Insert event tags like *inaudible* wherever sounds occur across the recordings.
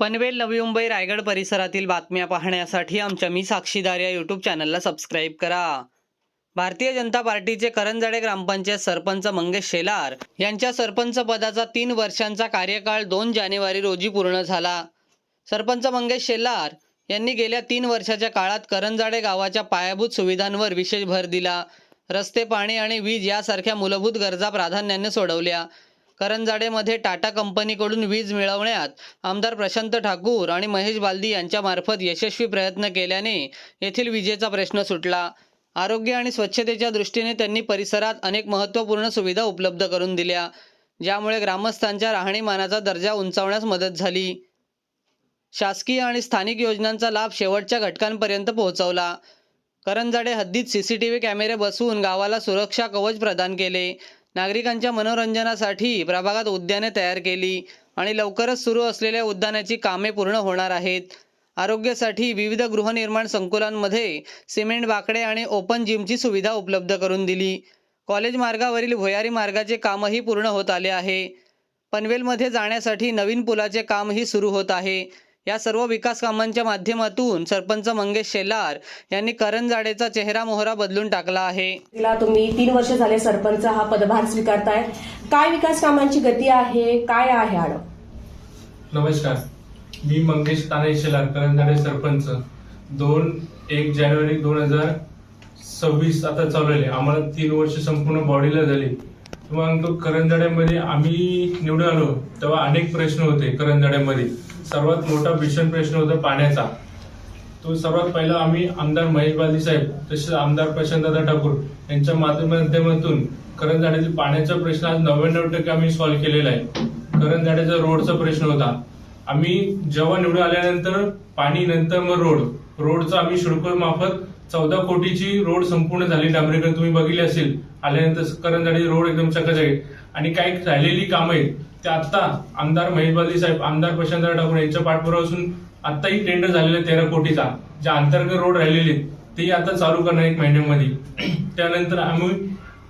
पनवेल नवी मुंबई रायगड परिसरातील बातम्या पाहण्यासाठी आमच्या मी साक्षीदार या यूट्यूब चॅनलला सबस्क्राईब करा. भारतीय जनता पार्टीचे करंजाडे ग्रामपंचायत सरपंच मंगेश शेलार यांच्या सरपंच पदाचा तीन वर्षांचा कार्यकाळ दोन जानेवारी रोजी पूर्ण झाला. सरपंच मंगेश शेलार यांनी गेल्या तीन वर्षाच्या काळात करंजाडे गावाच्या पायाभूत सुविधांवर विशेष भर दिला. रस्ते पाणी आणि वीज यासारख्या मूलभूत गरजा प्राधान्याने सोडवल्या. करंजाडेमध्ये टाटा कंपनीकडून वीज मिळवण्यात आमदार प्रशांत ठाकूर आणि महेश बालदी यांच्यामार्फत यशस्वी प्रयत्न केल्याने येथील विजेचा प्रश्न सुटला. आरोग्य आणि स्वच्छतेच्या दृष्टीने त्यांनी परिसरात अनेक महत्त्वपूर्ण सुविधा उपलब्ध करून दिल्या ज्यामुळे ग्रामस्थांच्या राहणीमानाचा दर्जा उंचावण्यास मदत झाली. शासकीय आणि स्थानिक योजनांचा लाभ शेवटच्या घटकांपर्यंत पोहोचवला. करंजाडे हद्दीत सीसीटीव्ही कॅमेरे बसवून गावाला सुरक्षा कवच प्रदान केले. नागरिकांच्या मनोरंजनासाठी प्रभागात उद्याने तयार केली आणि लवकरच सुरू असलेल्या उद्यानाची कामे पूर्ण होणार आहेत. आरोग्यासाठी विविध गृहनिर्माण संकुलांमध्ये सिमेंट बाकडे आणि ओपन जिमची सुविधा उपलब्ध करून दिली. कॉलेज मार्गावरील भुयारी मार्गाचे कामही पूर्ण होत आले आहे. पनवेलमध्ये जाण्यासाठी नवीन पुलाचे कामही सुरू होत आहे. या सर्व विकास कामांच्या माध्यमातून सरपंच मंगेश शेलार यांनी करंजाडेचा चेहरा मोहरा बदलून टाकला आहे. तिला तुम्ही तीन वर्ष झाले सरपंच हा पदभार स्वीकारताय. काय विकास कामांची गती आहे? काय आहे आड? नमस्कार. मी मंगेश तानाई शेलार करंजाडे सरपंच. दोन एक जानेवारी दोन हजार सव्वीस आता चालवले आम्हाला तीन वर्ष संपूर्ण बॉडीला झाली. मग तो करंजाड्यामध्ये आम्ही निवडून आलो तेव्हा अनेक प्रश्न होते करंजाड्यामध्ये सर्वात मोठा भीषण प्रश्न होता पाण्याचा. तो सर्वात पहिला आम्ही आमदार महेश बाली साहेब तसेच आमदार प्रशांतदादा ठाकूर यांच्या माध्यमातून करंजाड्यातील पाण्याचा प्रश्न आज नव्याण्णव टक्के आम्ही सॉल्व्ह केलेला आहे. करंजाड्याचा रोडचा प्रश्न होता. आम्ही जेव्हा निवडून आल्यानंतर पाणी नंतर मग रोड. रोडचा आम्ही शुल्क मार्फत चौदा कोटीची रोड संपूर्ण झाली. डांबरेकर तुम्ही बघितले असेल. आल्यानंतर करंजाडी रोड एकदम सकस आहे. आणि काही राहिलेली कामं आहेत. ते आत्ता आमदार महेश साहेब आमदार प्रशांत ठाकूर यांच्या पाठपुरावासून आत्ताही टेंडर झालेला आहे तेरा कोटीचा जे अंतर्गत रोड राहिलेले आहेत ते आता चालू करणार एक महिन्यामध्ये. त्यानंतर आम्ही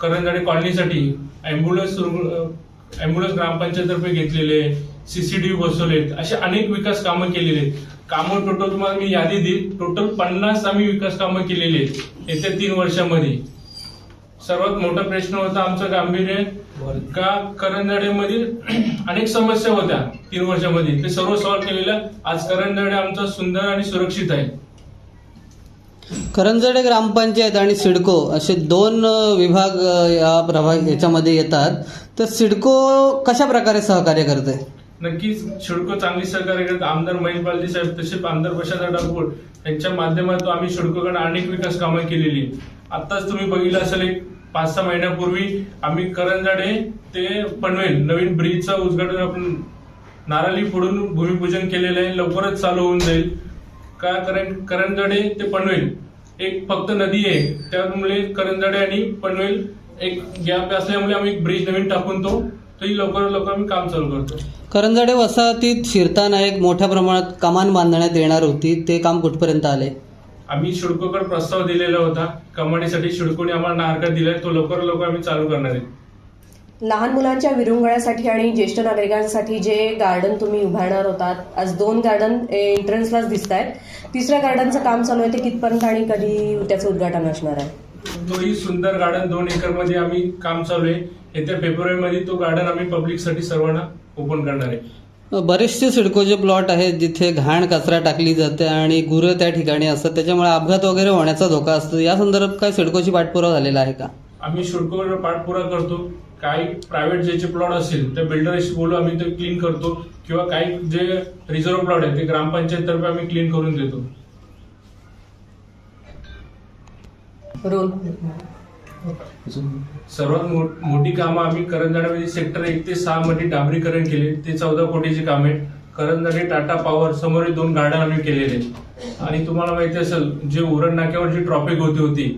करंजाडे कॉलनीसाठी अँब्युलन्स अँब्युलन्स ग्रामपंचायतर्फे घेतलेले सीसीटीव्ही बसवलेत असे अनेक विकास कामं केलेले आहेत. कामं टोटल तुम्हाला मी यादी देईल. टोटल पन्नास आम्ही विकास कामं केलेली आहेत. येत्या तीन वर्षामध्ये. सर्वात मोठा प्रश्न होता आमचं गांभीर्य का करंजाडेमधील *clears throat* अनेक समस्या होत्या तीन वर्षामध्ये. ते सर्व सॉल्व्ह केलेल्या आज करंजाडे आमचा सुंदर आणि सुरक्षित आहे. करंजाडे ग्रामपंचायत आणि सिडको असे दोन विभाग या प्रभाग याच्यामध्ये येतात. तर सिडको कशा प्रकारे सहकार्य करते नक्कीच शिडको चांगली सहकार्य करत आमदार महेश बालदी साहेब तसेच आमदार प्रशांत ठाकूर यांच्या माध्यमातून आम्ही शिडकोकडे अनेक विकास कामं केलेली. आताच तुम्ही बघितलं असेल एक पाच सहा महिन्यापूर्वी आम्ही करंजाडे ते पनवेल नवीन ब्रिजचं उद्घाटन आपण नाराली फोडून भूमिपूजन केलेलं आहे. लवकरच चालू होऊन जाईल. का कारण करंजाडे ते पनवेल एक फक्त नदी आहे. त्यामुळे करंजाडे आणि पनवेल एक गॅप असल्यामुळे आम्ही एक ब्रिज नवीन टाकून तो तोही लवकर लवकर आम्ही काम चालू करतो. करंजाडे वसाहतीत शिरताना एक मोठ्या प्रमाणात कमान बांधण्यात येणार होती. ते काम कुठपर्यंत आले? आम्ही शिडकोकडे प्रस्ताव दिलेला होता. कमाडीसाठी शिडकोने आम्हाला नारका दिलाय. तो लवकर लवकर आम्ही चालू करणार आहे. लहान मुलांच्या विरंगुळ्यासाठी आणि ज्येष्ठ नागरिकांसाठी जे गार्डन तुम्ही उभारणार होतात आज दोन गार्डन एंट्रन्सलाच दिसत आहेत तिसऱ्या गार्डनचं काम चालू आहे ते कितपर्यंत आणि कधी त्याचं उद्घाटन असणार आहे? तोही सुंदर गार्डन दोन एकरमध्ये आम्ही काम चालू आहे. येत्या फेब्रुवारी मध्ये तो गार्डन आम्ही पब्लिकसाठी सर्वांना ओपन करणार आहे. बरेचसे सिडकोचे प्लॉट आहेत जिथे घाण कचरा टाकली जाते आणि गुरं त्या ठिकाणी असतात. त्याच्यामुळे अपघात वगैरे होण्याचा धोका असतो. या संदर्भात काय सिडकोची पाठपुरावा झालेला आहे का? आम्ही शिडकोवर पाठपुरा करतो. काही प्रायव्हेट ज्याचे प्लॉट असतील त्या बिल्डरशी बोलू आम्ही ते क्लीन करतो. किंवा काही जे रिझर्व्ह प्लॉट आहेत ते ग्रामपंचायत तर्फे आम्ही क्लीन करून देतो. रोल सर्वात मोठी कामं आम्ही करंजाड्यामध्ये म्हणजे सेक्टर एक ते सहा मध्ये डांबरीकरण केले. ते चौदा कोटीची कामे करंजाडे टाटा पॉवर समोर दोन गार्डन आम्ही केलेले आणि तुम्हाला माहिती असेल जे उरण नाक्यावर जी ट्रॉफिक होती होती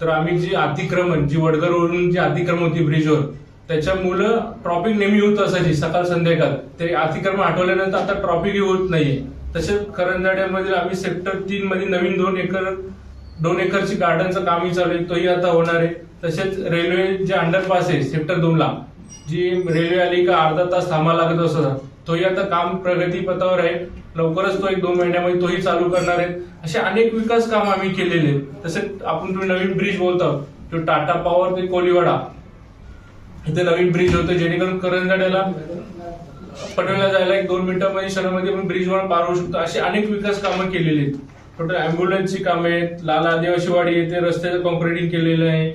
तर आम्ही जी अतिक्रमण जी वडगरवरून जी अतिक्रमण होती ब्रिजवर त्याच्यामुळं ट्रॉफिक नेहमी होत असायची सकाळ संध्याकाळ. ते अतिक्रमण आठवल्यानंतर आता ट्रॉफिकही होत नाहीये. तसेच करंजाड्यामध्ये आम्ही सेक्टर तीन मध्ये नवीन दोन एकर दोन एकरची गार्डनचं कामही चालू आहे तोही आता होणार आहे. तसेच रेल्वे जे अंडरपास आहे सेक्टर दोनला जी रेल्वे आली का अर्धा तास थांबा लागत असत तोही आता काम प्रगतीपथावर आहे. लवकरच तो एक दोन महिन्यामध्ये तोही चालू करणार आहे. असे अनेक विकास काम आम्ही केलेले आहेत. तसेच आपण तुम्ही नवीन ब्रिज बोलतो तो टाटा पॉवर ते कोलीवाडा इथे नवीन ब्रिज होतो जेणेकरून करंजाड्याला पटवला जायला एक दोन मिनिटांमध्ये शहरामध्ये आपण ब्रिजवर पार होऊ शकतो. अशी अनेक विकास कामं केलेली आहेत. कुठं अँब्युलन्सची कामं आहेत लाल आदिवासीवाडी येथे रस्त्याचं कॉन्क्रिटिंग केलेलं आहे.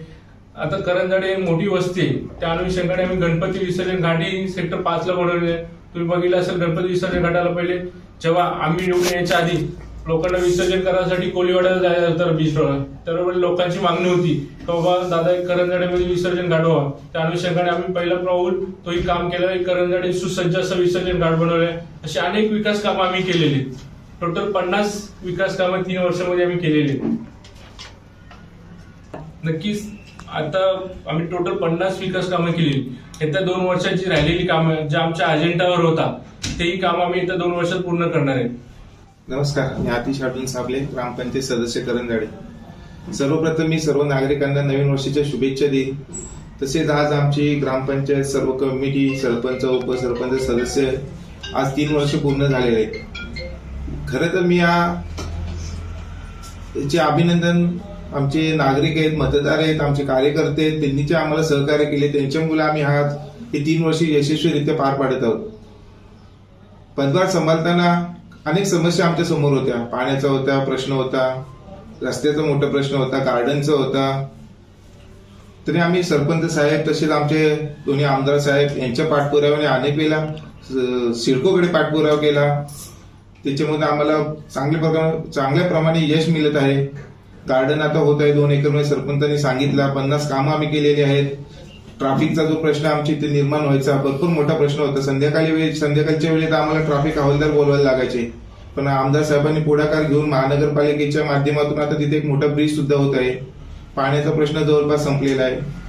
आता करंजाडे मोठी वस्ती आहे. त्या अनुषंगाने आम्ही गणपती विसर्जन घाटी सेक्टर पाच ला बनवलेली आहे. तुम्ही बघितलं असेल गणपती विसर्जन घाटाला पहिले जेव्हा आम्ही निवडून यायच्या आधी लोकांना विसर्जन करायसाठी कोलीवाड्याला जायचं होतं बीचवर त्यावेळी लोकांची मागणी होती की बाबा दादा एक करंजाड्यामध्ये विसर्जन घाट व्हावं त्या अनुषंगाने आम्ही पहिला पाऊल तोही काम केलं. एक करंजाडे सुसज्ज असं विसर्जन घाट बनवलं अशी अनेक विकास कामं आम्ही केलेली आहेत. टोटल पन्नास विकास कामं तीन वर्षामध्ये आम्ही केलेली नक्कीच आता आम्ही टोटल पन्नास विकास कामं केली येत्या दोन वर्षाची राहिलेली कामं ज्या आमच्या अजेंडावर होता तेही काम आम्ही येत्या दोन वर्षात पूर्ण करणार आहे नमस्कार मी आतिश अर्जुन साबले ग्रामपंचायत सदस्य करंजाडे सर्वप्रथम मी सर्व नागरिकांना नवीन वर्षाच्या शुभेच्छा देईन. तसेच आज आमची ग्रामपंचायत सर्व कमिटी सरपंच उपसरपंच सदस्य आज तीन वर्ष पूर्ण झालेले आहेत. खरं तर मी या याचे अभिनंदन आमचे नागरिक आहेत मतदार आहेत आमचे कार्यकर्ते आहेत त्यांनी जे आम्हाला सहकार्य केले त्यांच्यामुळे आम्ही हा हे तीन वर्ष यशस्वीरित्या पार पाडत आहोत. पदभार सांभाळताना अनेक समस्या आमच्यासमोर होत्या. पाण्याचा होता प्रश्न होता रस्त्याचा मोठा प्रश्न होता गार्डनचा होता. तरी आम्ही सरपंच साहेब तसेच आमचे दोन्ही आमदार साहेब यांच्या पाठपुराव्याने अनेक वेळेला सिडकोकडे पाठपुरावा केला. त्याच्यामध्ये आम्हाला चांगल्या प्रकारे चांगल्या प्रमाणे यश मिळत आहे. गार्डन आता होत आहे दोन एकरमध्ये. सरपंचांनी सांगितलं पन्नास कामं आम्ही केलेली आहेत. ट्राफिकचा जो प्रश्न आमच्या इथे निर्माण व्हायचा भरपूर मोठा प्रश्न होता. संध्याकाळी वेळी संध्याकाळच्या वेळेत आम्हाला ट्रॅफिक हवालदार बोलवायला लागायचे. पण आमदार साहेबांनी पुढाकार घेऊन महानगरपालिकेच्या माध्यमातून आता तिथे एक मोठा ब्रिज सुद्धा होत आहे. पाण्याचा प्रश्न जवळपास संपलेला आहे.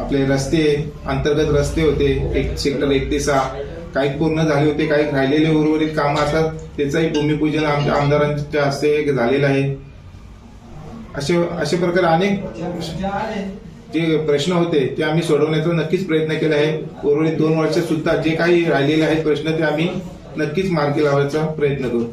आपले रस्ते अंतर्गत रस्ते होते. एक सेक्टर एक ते सहा. काही पूर्ण झाले होते काही राहिलेले उर्वरित काम असतात त्याचाही भूमिपूजन आमच्या आमदारांच्या हस्ते झालेलं आहे. असे असे प्रकारे अनेक जे प्रश्न होते ते आम्ही सोडवण्याचा नक्कीच प्रयत्न केला आहे. उर्वरित दोन वर्षात सुद्धा जे काही राहिलेले आहेत प्रश्न ते आम्ही नक्कीच मार्गी लावायचा प्रयत्न करू.